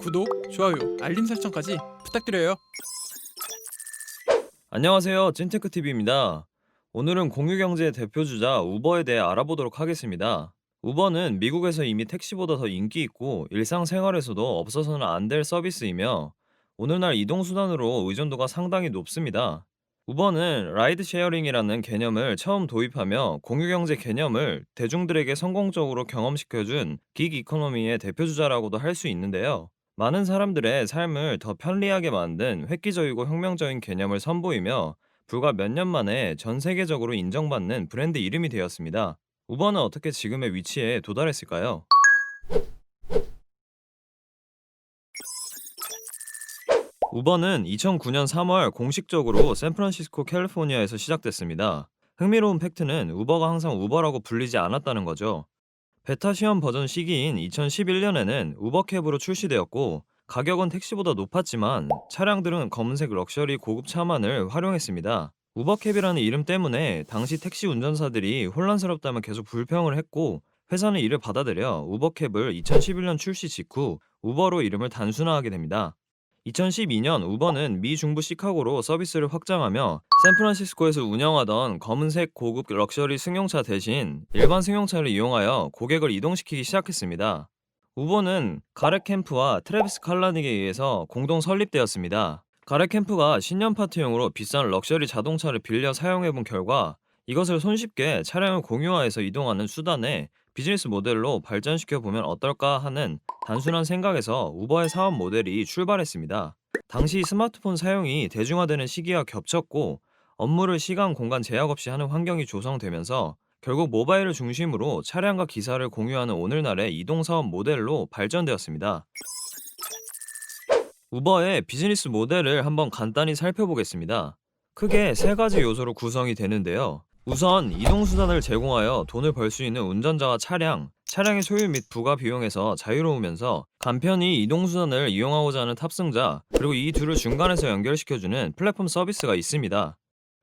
구독, 좋아요, 알림 설정까지 부탁드려요. 안녕하세요. 찐테크 TV입니다. 오늘은 공유경제의 대표주자 우버에 대해 알아보도록 하겠습니다. 우버는 미국에서 이미 택시보다 더 인기 있고 일상생활에서도 없어서는 안 될 서비스이며 오늘날 이동수단으로 의존도가 상당히 높습니다. 우버는 라이드 쉐어링이라는 개념을 처음 도입하며 공유경제 개념을 대중들에게 성공적으로 경험시켜준 긱 이코노미의 대표주자라고도 할 수 있는데요. 많은 사람들의 삶을 더 편리하게 만든 획기적이고 혁명적인 개념을 선보이며 불과 몇 년 만에 전 세계적으로 인정받는 브랜드 이름이 되었습니다. 우버는 어떻게 지금의 위치에 도달했을까요? 우버는 2009년 3월 공식적으로 샌프란시스코 캘리포니아에서 시작됐습니다. 흥미로운 팩트는 우버가 항상 우버라고 불리지 않았다는 거죠. 베타 시험 버전 시기인 2011년에는 우버캡으로 출시되었고 가격은 택시보다 높았지만 차량들은 검은색 럭셔리 고급 차만을 활용했습니다. 우버캡이라는 이름 때문에 당시 택시 운전사들이 혼란스럽다며 계속 불평을 했고 회사는 이를 받아들여 우버캡을 2011년 출시 직후 우버로 이름을 단순화하게 됩니다. 2012년 우버는 미 중부 시카고로 서비스를 확장하며 샌프란시스코에서 운영하던 검은색 고급 럭셔리 승용차 대신 일반 승용차를 이용하여 고객을 이동시키기 시작했습니다. 우버는 가렉 캠프와 트래비스 칼라닉에 의해서 공동 설립되었습니다. 가렉 캠프가 신년 파티용으로 비싼 럭셔리 자동차를 빌려 사용해본 결과 이것을 손쉽게 차량을 공유화해서 이동하는 수단의 비즈니스 모델로 발전시켜 보면 어떨까 하는 단순한 생각에서 우버의 사업 모델이 출발했습니다. 당시 스마트폰 사용이 대중화되는 시기와 겹쳤고 업무를 시간 공간 제약 없이 하는 환경이 조성되면서 결국 모바일을 중심으로 차량과 기사를 공유하는 오늘날의 이동 사업 모델로 발전되었습니다. 우버의 비즈니스 모델을 한번 간단히 살펴보겠습니다. 크게 세 가지 요소로 구성이 되는데요. 우선 이동수단을 제공하여 돈을 벌 수 있는 운전자와 차량, 차량의 소유 및 부가 비용에서 자유로우면서 간편히 이동수단을 이용하고자 하는 탑승자, 그리고 이 둘을 중간에서 연결시켜주는 플랫폼 서비스가 있습니다.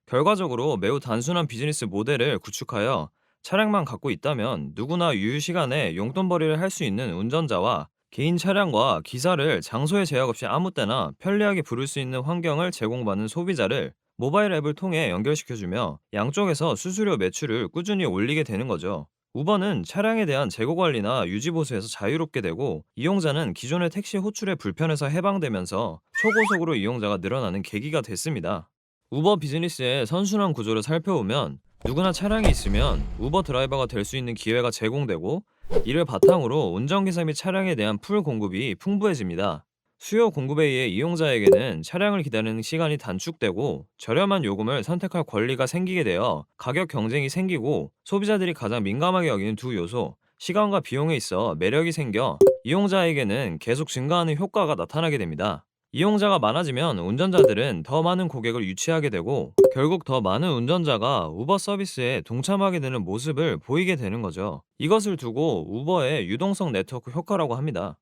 결과적으로 매우 단순한 비즈니스 모델을 구축하여 차량만 갖고 있다면 누구나 유유시간에 용돈벌이를 할 수 있는 운전자와 개인 차량과 기사를 장소에 제약 없이 아무 때나 편리하게 부를 수 있는 환경을 제공받는 소비자를 모바일 앱을 통해 연결시켜주며 양쪽에서 수수료 매출을 꾸준히 올리게 되는 거죠. 우버는 차량에 대한 재고 관리나 유지 보수에서 자유롭게 되고 이용자는 기존의 택시 호출의 불편에서 해방되면서 초고속으로 이용자가 늘어나는 계기가 됐습니다. 우버 비즈니스의 선순환 구조를 살펴보면 누구나 차량이 있으면 우버 드라이버가 될 수 있는 기회가 제공되고 이를 바탕으로 운전기사 및 차량에 대한 풀 공급이 풍부해집니다. 수요 공급에 의해 이용자에게는 차량을 기다리는 시간이 단축되고 저렴한 요금을 선택할 권리가 생기게 되어 가격 경쟁이 생기고 소비자들이 가장 민감하게 여기는 두 요소, 시간과 비용에 있어 매력이 생겨 이용자에게는 계속 증가하는 효과가 나타나게 됩니다. 이용자가 많아지면 운전자들은 더 많은 고객을 유치하게 되고 결국 더 많은 운전자가 우버 서비스에 동참하게 되는 모습을 보이게 되는 거죠. 이것을 두고 우버의 유동성 네트워크 효과라고 합니다.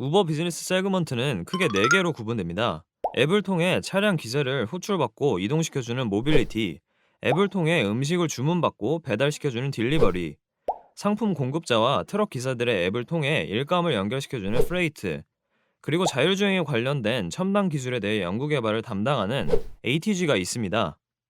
우버 비즈니스 세그먼트는 크게 4개로 구분됩니다. 앱을 통해 차량 기세를 호출받고 이동시켜주는 모빌리티, 앱을 통해 음식을 주문받고 배달시켜주는 딜리버리, 상품 공급자와 트럭 기사들의 앱을 통해 일감을 연결시켜주는 프레이트, 그리고 자율주행에 관련된 첨단 기술에 대해 연구개발을 담당하는 ATG가 있습니다.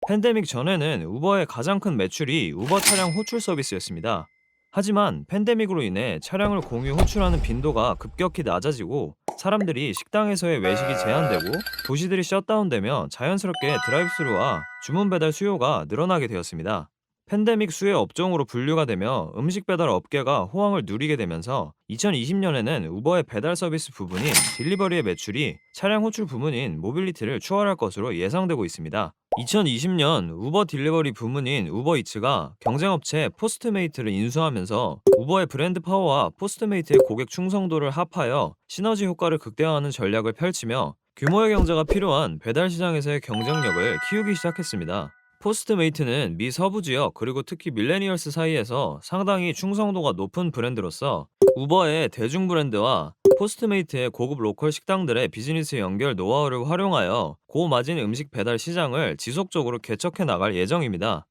팬데믹 전에는 우버의 가장 큰 매출이 우버 차량 호출 서비스였습니다. 하지만 팬데믹으로 인해 차량을 공유 호출하는 빈도가 급격히 낮아지고 사람들이 식당에서의 외식이 제한되고 도시들이 셧다운되며 자연스럽게 드라이브스루와 주문 배달 수요가 늘어나게 되었습니다. 팬데믹 수혜 업종으로 분류가 되며 음식 배달 업계가 호황을 누리게 되면서 2020년에는 우버의 배달 서비스 부분인 딜리버리의 매출이 차량 호출 부문인 모빌리티를 추월할 것으로 예상되고 있습니다. 2020년 우버 딜리버리 부문인 우버이츠가 경쟁업체 포스트메이트를 인수하면서 우버의 브랜드 파워와 포스트메이트의 고객 충성도를 합하여 시너지 효과를 극대화하는 전략을 펼치며 규모의 경제가 필요한 배달 시장에서의 경쟁력을 키우기 시작했습니다. 포스트메이트는 미 서부 지역 그리고 특히 밀레니얼스 사이에서 상당히 충성도가 높은 브랜드로서 우버의 대중 브랜드와 포스트메이트의 고급 로컬 식당들의 비즈니스 연결 노하우를 활용하여 고마진 음식 배달 시장을 지속적으로 개척해 나갈 예정입니다.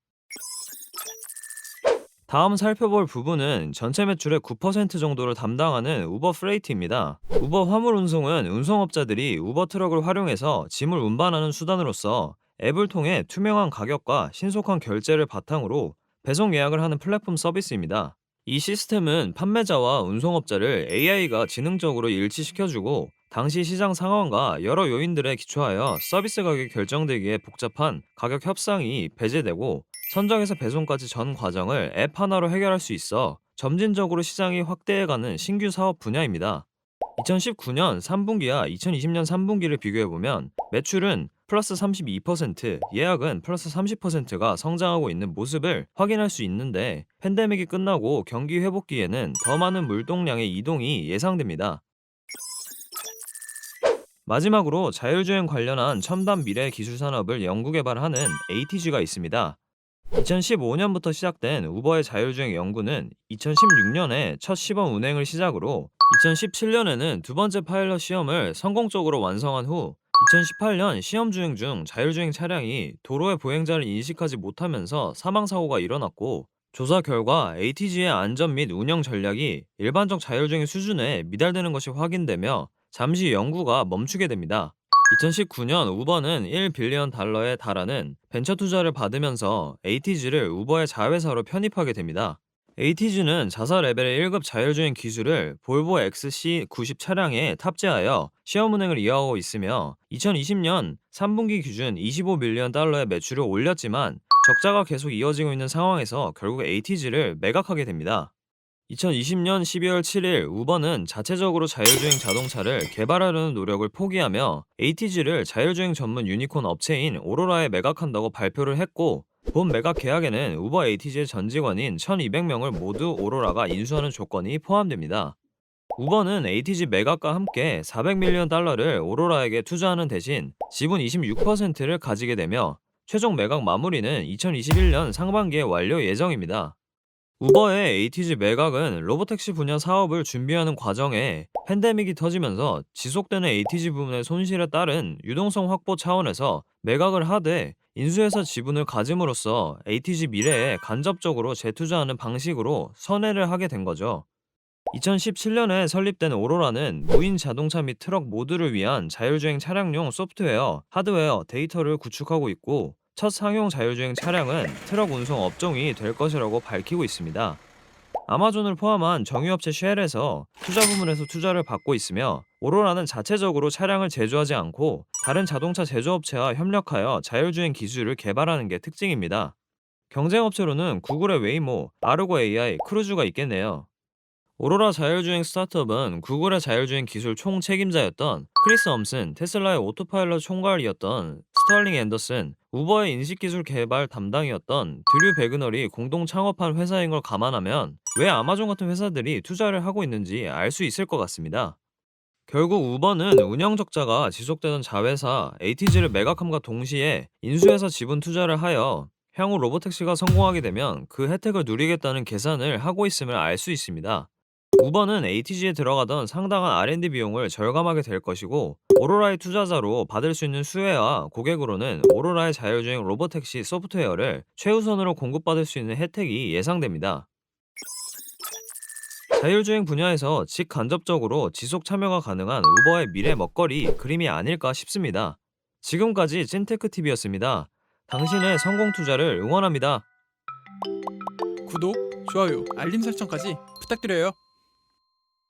다음 살펴볼 부분은 전체 매출의 9% 정도를 담당하는 우버 프레이트입니다. 우버 화물 운송은 운송업자들이 우버 트럭을 활용해서 짐을 운반하는 수단으로서 앱을 통해 투명한 가격과 신속한 결제를 바탕으로 배송 예약을 하는 플랫폼 서비스입니다. 이 시스템은 판매자와 운송업자를 AI가 지능적으로 일치시켜주고 당시 시장 상황과 여러 요인들에 기초하여 서비스 가격이 결정되기에 복잡한 가격 협상이 배제되고 선정에서 배송까지 전 과정을 앱 하나로 해결할 수 있어 점진적으로 시장이 확대해가는 신규 사업 분야입니다. 2019년 3분기와 2020년 3분기를 비교해보면 매출은 플러스 32%, 예약은 플러스 30%가 성장하고 있는 모습을 확인할 수 있는데 팬데믹이 끝나고 경기 회복기에는 더 많은 물동량의 이동이 예상됩니다. 마지막으로 자율주행 관련한 첨단 미래 기술 산업을 연구개발하는 ATG가 있습니다. 2015년부터 시작된 우버의 자율주행 연구는 2016년에 첫 시범 운행을 시작으로 2017년에는 두 번째 파일럿 시험을 성공적으로 완성한 후 2018년 시험 주행 중 자율주행 차량이 도로의 보행자를 인식하지 못하면서 사망사고가 일어났고 조사 결과 ATG의 안전 및 운영 전략이 일반적 자율주행 수준에 미달되는 것이 확인되며 잠시 연구가 멈추게 됩니다. 2019년 우버는 1빌리언 달러에 달하는 벤처 투자를 받으면서 ATG를 우버의 자회사로 편입하게 됩니다. ATG는 자사 레벨의 1급 자율주행 기술을 볼보 XC90 차량에 탑재하여 시험 운행을 이어가고 있으며 2020년 3분기 기준 25밀리언 달러의 매출을 올렸지만 적자가 계속 이어지고 있는 상황에서 결국 ATG를 매각하게 됩니다. 2020년 12월 7일 우버는 자체적으로 자율주행 자동차를 개발하려는 노력을 포기하며 ATG를 자율주행 전문 유니콘 업체인 오로라에 매각한다고 발표를 했고 본 매각 계약에는 우버 ATG의 전 직원인 1200명을 모두 오로라가 인수하는 조건이 포함됩니다. 우버는 ATG 매각과 함께 400밀리언 달러를 오로라에게 투자하는 대신 지분 26%를 가지게 되며 최종 매각 마무리는 2021년 상반기에 완료 예정입니다. 우버의 ATG 매각은 로보택시 분야 사업을 준비하는 과정에 팬데믹이 터지면서 지속되는 ATG 부문의 손실에 따른 유동성 확보 차원에서 매각을 하되 인수해서 지분을 가짐으로써 ATG 미래에 간접적으로 재투자하는 방식으로 선회를 하게 된 거죠. 2017년에 설립된 오로라는 무인 자동차 및 트럭 모두를 위한 자율주행 차량용 소프트웨어, 하드웨어, 데이터를 구축하고 있고 첫 상용 자율주행 차량은 트럭 운송 업종이 될 것이라고 밝히고 있습니다. 아마존을 포함한 정유업체 쉘에서 투자 부문에서 투자를 받고 있으며 오로라는 자체적으로 차량을 제조하지 않고 다른 자동차 제조업체와 협력하여 자율주행 기술을 개발하는 게 특징입니다. 경쟁업체로는 구글의 웨이모, 아르고 AI, 크루즈가 있겠네요. 오로라 자율주행 스타트업은 구글의 자율주행 기술 총 책임자였던 크리스 엄슨, 테슬라의 오토파일럿 총괄이었던 스털링 앤더슨, 우버의 인식기술 개발 담당이었던 드류 베그널이 공동 창업한 회사인 걸 감안하면 왜 아마존 같은 회사들이 투자를 하고 있는지 알 수 있을 것 같습니다. 결국 우버는 운영 적자가 지속되던 자회사 ATG를 매각함과 동시에 인수해서 지분 투자를 하여 향후 로보택시가 성공하게 되면 그 혜택을 누리겠다는 계산을 하고 있음을 알 수 있습니다. 우버는 ATG에 들어가던 상당한 R&D 비용을 절감하게 될 것이고 오로라의 투자자로 받을 수 있는 수혜와 고객으로는 오로라의 자율주행 로보택시 소프트웨어를 최우선으로 공급받을 수 있는 혜택이 예상됩니다. 자율주행 분야에서 직간접적으로 지속 참여가 가능한 우버의 미래 먹거리 그림이 아닐까 싶습니다. 지금까지 찐테크TV였습니다. 당신의 성공 투자를 응원합니다. 구독, 좋아요, 알림 설정까지 부탁드려요.